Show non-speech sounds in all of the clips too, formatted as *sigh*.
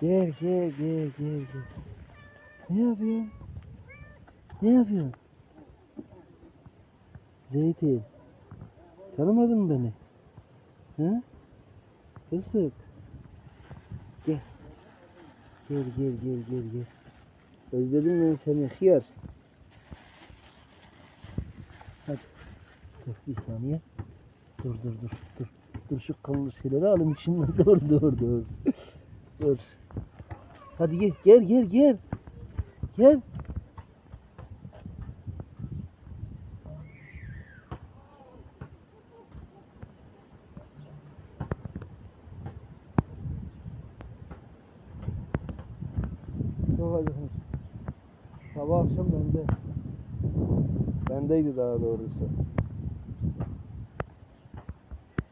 Gel gel gel gel gel. Ne yapıyorsun? Ne yapıyorsun? Zeytin. Tanımadın mı beni? Hı? Fıstık. Gel. Gel gel gel gel gel. Özledim ben seni hıyar. Hadi. Dur bir saniye. Dur dur dur dur. Dur şu kalın şeyleri alayım içinden. *laughs* Dur dur dur. Dur. Hadi gel gel gel gel. Gel. Çok acıkmış. Sabah akşam bende. Bendeydi daha doğrusu.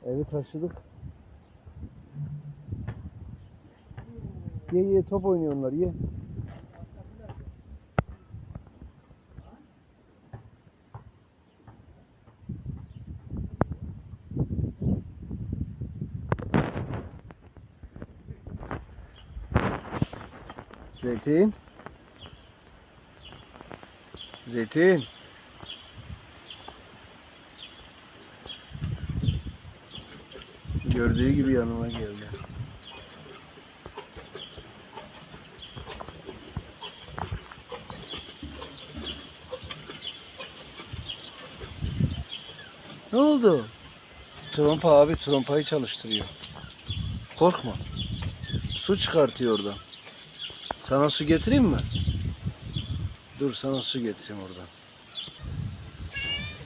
Evi taşıdık. Ye ye top oynuyor onlar ye. Zeytin. Zeytin. Gördüğü gibi yanıma geldi. Ne oldu? Trompa abi trompayı çalıştırıyor. Korkma. Su çıkartıyor oradan. Sana su getireyim mi? Dur sana su getireyim oradan.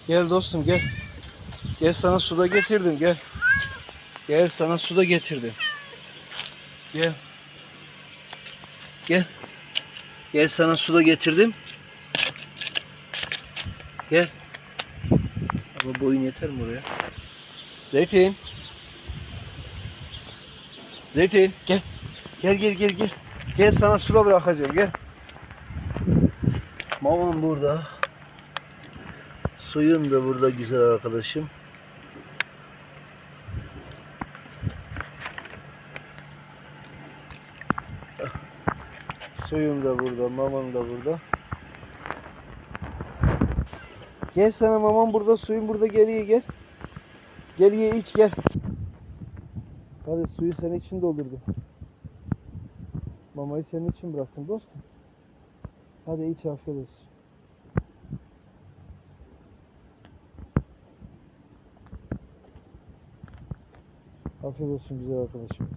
Gel dostum gel. Gel sana su da getirdim gel. Gel sana su da getirdim. Gel. Gel. Gel sana su da getirdim. Gel. Ama boyun yeter mi oraya? Zeytin. Zeytin gel. Gel gel gel gel. Gel sana su da bırakacağım gel. Mamam burada. Suyun da burada güzel arkadaşım. Suyum da burada, mamam da burada. Gel sana mamam burada, suyun burada geriye gel. Gel ye iç gel. Hadi suyu senin için doldurdum. Mamayı senin için bıraktım dostum. Hadi iç afiyet olsun. Afiyet olsun güzel arkadaşım.